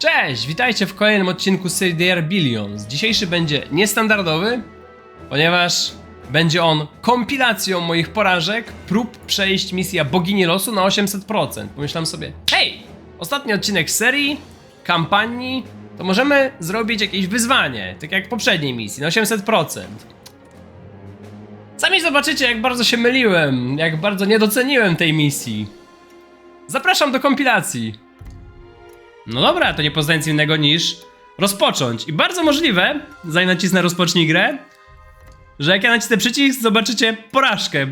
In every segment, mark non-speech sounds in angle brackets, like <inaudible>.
Cześć, witajcie w kolejnym odcinku serii DR Billions. Dzisiejszy będzie niestandardowy, ponieważ będzie on kompilacją moich porażek, prób przejść misja Bogini Losu na 800%. Pomyślałem sobie, hej, ostatni odcinek serii, kampanii, to możemy zrobić jakieś wyzwanie, tak jak w poprzedniej misji, na 800%. Sami zobaczycie, jak bardzo się myliłem, jak bardzo nie doceniłem tej misji. Zapraszam do kompilacji. No dobra, to nie pozostaje nic innego niż rozpocząć. I bardzo możliwe, zanim nacisnę rozpocznij grę, że jak ja nacisnę przycisk, zobaczycie porażkę.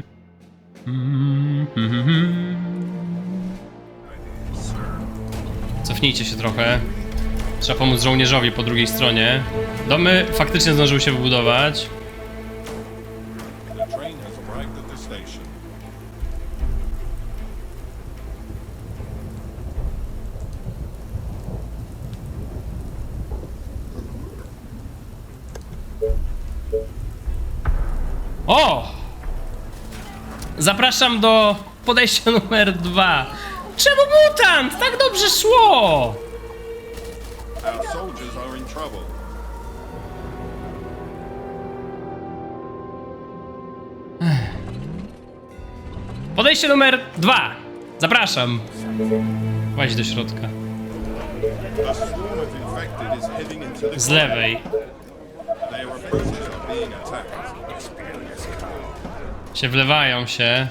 Cofnijcie się trochę. Trzeba pomóc żołnierzowi po drugiej stronie. Domy faktycznie zdążyły się wybudować. O! Zapraszam do podejścia <laughs> numer dwa. Czemu mutant? Tak dobrze szło! Our soldiers are in trouble. Podejście numer dwa. Zapraszam. Właź do środka. A swarm of infected is heading into the Z lewej. Się wlewają się.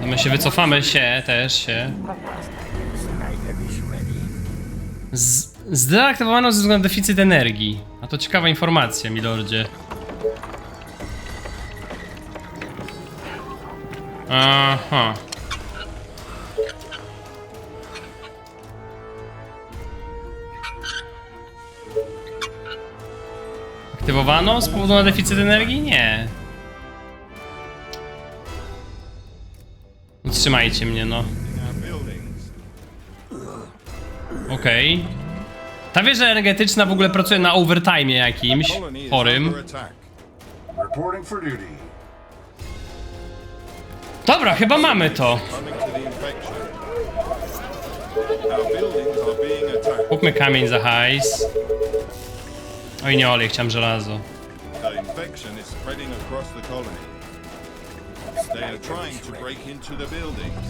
No my się wycofamy się też się. Z zdeaktywowano ze względu na deficyt energii. A to ciekawa informacja, milordzie. Aha. Aktywowano z powodu na deficyt energii? Nie. Trzymajcie mnie, no. Okej. Ta wieża energetyczna w ogóle pracuje na overtime jakimś chorym. Dobra, chyba mamy to. Kupmy kamień za hajs. Oj nie olej, chciałem żelazo. The infection is spreading across the colony. They are trying to break into the buildings.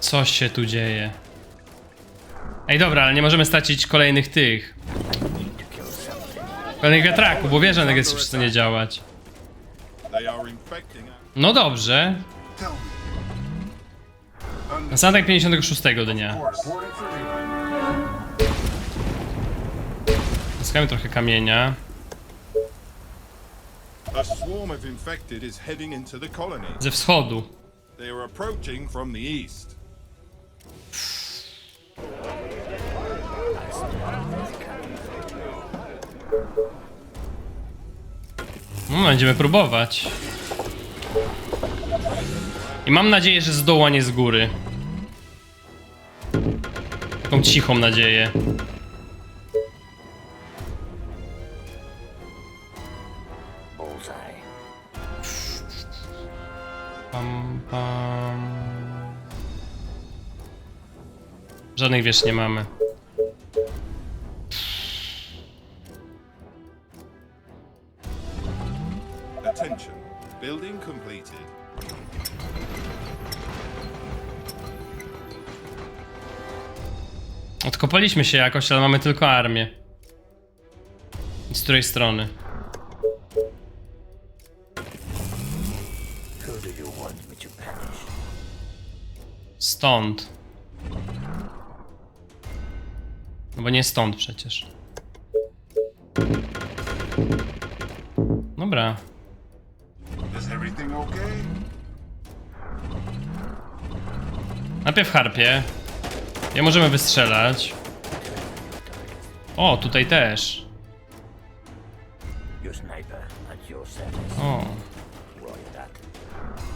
Co się tu dzieje? Ej dobra, ale nie możemy stracić kolejnych tych. Kolejnych wiatraków, bo wieża energetyczna przestanie działać. They are infecting No dobrze. Na statek 56 dnia. Reporting for duty. Zyskamy trochę kamienia. A swarm of infected is heading into the colony. Ze wschodu. They are approaching from the east. No, będziemy próbować. I mam nadzieję, że z dołu, a nie z góry. Taką cichą nadzieję. Pam, pam. Żadnych wież nie mamy. Attention. Building completed. Odkopaliśmy się jakoś, ale mamy tylko armię. Z której strony? Stąd. No bo nie stąd przecież. Dobra. Najpierw harpie. Je możemy wystrzelać. O, tutaj też. O,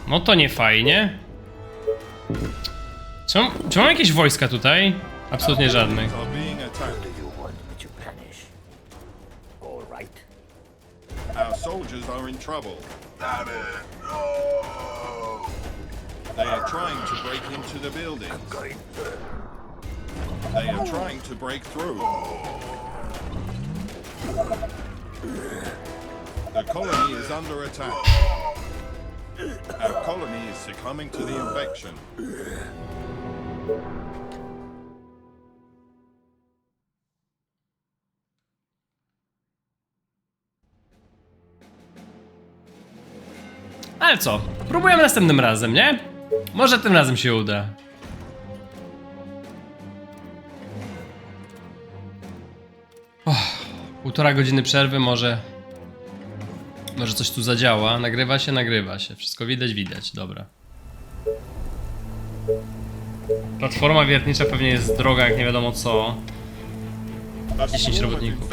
no to nie fajnie. Czy mam, czy mam jakieś wojska tutaj? Absolutnie żadnych. Soldiers are trying to break into the buildings. They are trying to break through. The colony is under attack. Our colony is succumbing to the infection. Ale co? Próbujemy następnym razem, nie? Może tym razem się uda. Och, półtora godziny przerwy, może. Może coś tu zadziała. Nagrywa się, nagrywa się. Wszystko widać, widać. Dobra. Platforma wiertnicza pewnie jest droga, jak nie wiadomo co. A 10 swarm of robotników.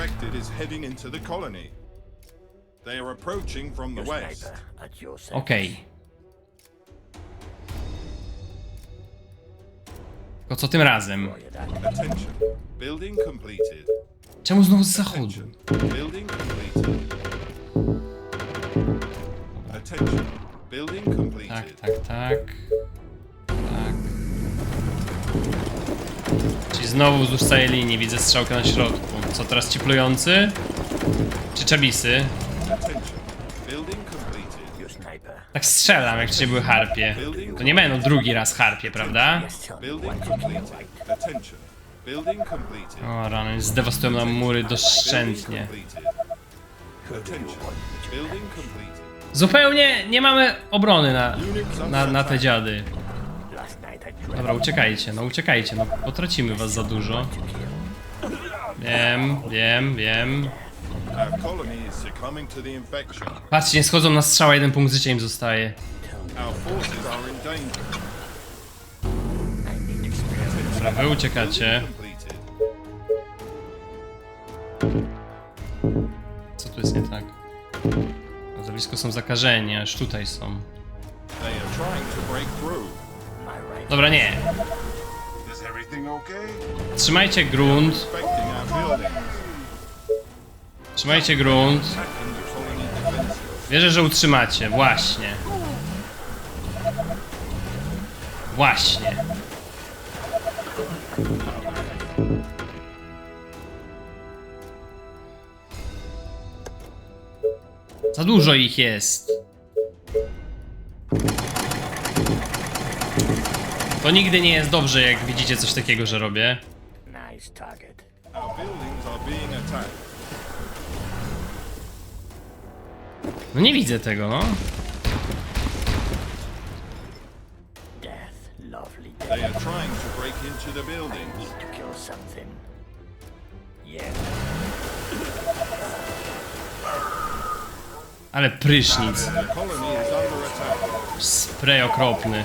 Okej. Tylko co tym razem? Czemu znowu z zachodu? Tak, tak, tak. Tak. Czyli znowu wzdłuż całej linii widzę strzałkę na środku. Co teraz ci plujący? Czy sniper. Tak strzelam, jak wcześniej były harpie. To nie będą drugi raz harpie, prawda? O rany, zdewastują nam mury doszczętnie. Zupełnie nie mamy obrony na, na, na te dziady. Dobra, uciekajcie, no uciekajcie, no potracimy was za dużo. Wiem, wiem, wiem. Patrzcie, nie schodzą na strzała, jeden punkt życia im zostaje. Dobra, wy uciekacie. Co tu jest nie tak? Za blisko są zakażeni, aż tutaj są. They are trying to break through. Dobra, nie. Trzymajcie grunt, trzymajcie grunt. Wierzę, że utrzymacie, właśnie. Właśnie. Za dużo ich jest. To nigdy nie jest dobrze, jak widzicie coś takiego, że robię. No nie widzę tego, no. They are trying to break into the buildings. Need to kill something. Yeah. Ale prysznic. Spray okropny.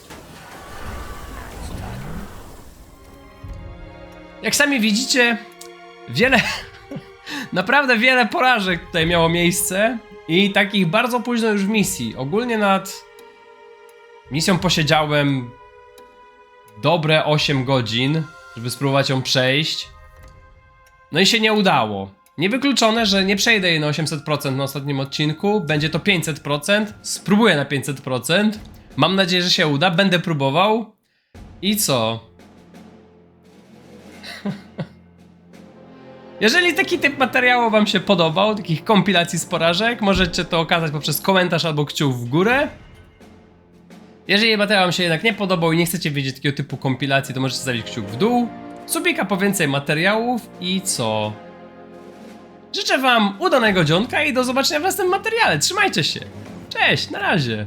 Jak sami widzicie, wiele, <laughs> naprawdę wiele porażek tutaj miało miejsce i takich bardzo późno już w misji. Ogólnie nad misją posiedziałem dobre 8 godzin, żeby spróbować ją przejść. No i się nie udało. Niewykluczone, że nie przejdę jej na 800% na ostatnim odcinku. Będzie to 500%. Spróbuję na 500%. Mam nadzieję, że się uda. Będę próbował. I co? Jeżeli taki typ materiału Wam się podobał, takich kompilacji z porażek, możecie to okazać poprzez komentarz albo kciuk w górę. Jeżeli materiał Wam się jednak nie podobał i nie chcecie wiedzieć takiego typu kompilacji, to możecie zostawić kciuk w dół. Subika po więcej materiałów i co? Życzę Wam udanego dzionka i do zobaczenia w następnym materiale. Trzymajcie się. Cześć, na razie.